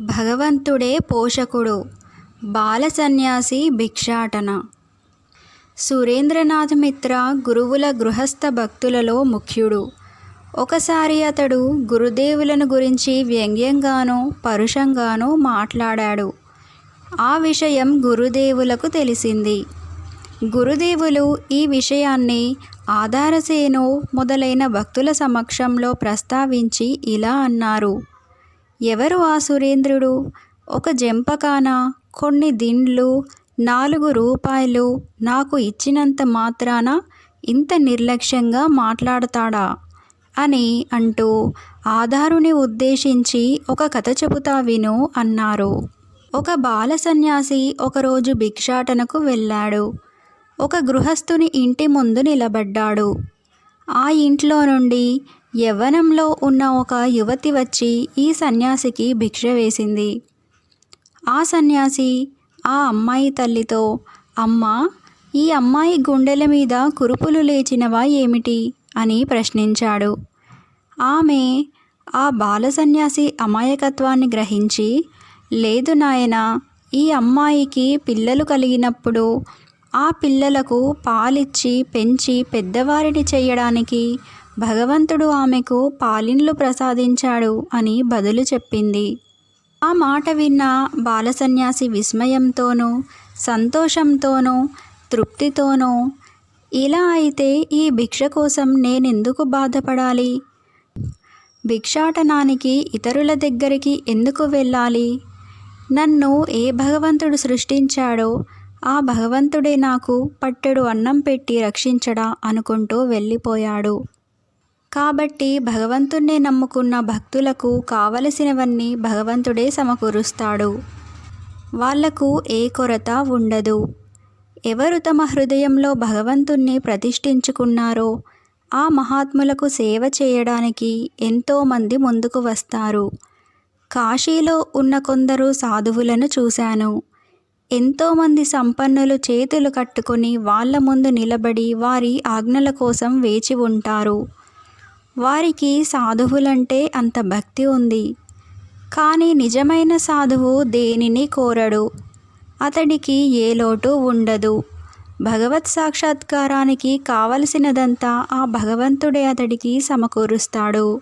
భగవంతుడే పోషకుడు బాల సన్యాసి భిక్షాటన. సురేంద్రనాథ్ మిత్ర గురువుల గృహస్థ భక్తులలో ముఖ్యుడు. ఒకసారి అతడు గురుదేవులను గురించి వ్యంగ్యంగానో పరుషంగానో మాట్లాడాడు. ఆ విషయం గురుదేవులకు తెలిసింది. గురుదేవులు ఈ విషయాన్ని ఆధారసేనో మొదలైన భక్తుల సమక్షంలో ప్రస్తావించి ఇలా అన్నారు. ఎవరు ఆ సురేంద్రుడు? ఒక జంపకాన కొన్ని దిండ్లు నాలుగు రూపాయలు నాకు ఇచ్చినంత మాత్రాన ఇంత నిర్లక్ష్యంగా మాట్లాడతాడా? అని అంటూ ఆధారుని ఉద్దేశించి ఒక కథ చెబుతా విను అన్నారు. ఒక బాల సన్యాసి ఒకరోజు భిక్షాటనకు వెళ్ళాడు. ఒక గృహస్థుని ఇంటి ముందు నిలబడ్డాడు. ఆ ఇంట్లో నుండి యవ్వనంలో ఉన్న ఒక యువతి వచ్చి ఈ సన్యాసికి భిక్ష వేసింది. ఆ సన్యాసి ఆ అమ్మాయి తల్లితో అమ్మా ఈ అమ్మాయి గుండెల మీద కురుపులు లేచినవా ఏమిటి? అని ప్రశ్నించాడు. ఆమె ఆ బాల సన్యాసి అమాయకత్వాన్ని గ్రహించి లేదు నాయన ఈ అమ్మాయికి పిల్లలు కలిగినప్పుడు ఆ పిల్లలకు పాలిచ్చి పెంచి పెద్దవారిని చేయడానికి భగవంతుడు ఆమెకు పాలిన్లు ప్రసాదించాడు అని బదులు చెప్పింది. ఆ మాట విన్న బాలసన్యాసి విస్మయంతోనూ సంతోషంతోనూ తృప్తితోనూ ఇలా అయితే ఈ భిక్ష కోసం నేనెందుకు బాధపడాలి? భిక్షాటనానికి ఇతరుల దగ్గరికి ఎందుకు వెళ్ళాలి? నన్ను ఏ భగవంతుడు సృష్టించాడో ఆ భగవంతుడే నాకు పట్టెడు అన్నం పెట్టి రక్షించడా అనుకుంటూ వెళ్ళిపోయాడు. కాబట్టి భగవంతుణ్ణే నమ్ముకున్న భక్తులకు కావలసినవన్నీ భగవంతుడే సమకూరుస్తాడు. వాళ్ళకు ఏ కొరత ఉండదు. ఎవరు తమ హృదయంలో భగవంతుణ్ణి ప్రతిష్ఠించుకున్నారో ఆ మహాత్ములకు సేవ చేయడానికి ఎంతోమంది ముందుకు వస్తారు. కాశీలో ఉన్న కొందరు సాధువులను చూశాను. ఎంతోమంది సంపన్నులు చేతులు కట్టుకొని వాళ్ళ ముందు నిలబడి వారి ఆజ్ఞల కోసం వేచి ఉంటారు. వారికి సాధువులంటే అంత భక్తి ఉంది. కానీ నిజమైన సాధువు దేనిని కోరడు? అతడికి ఏ లోటు ఉండదు. భగవత్ సాక్షాత్కారానికి కావలసినదంతా ఆ భగవంతుడే అతడికి సమకూరుస్తాడు.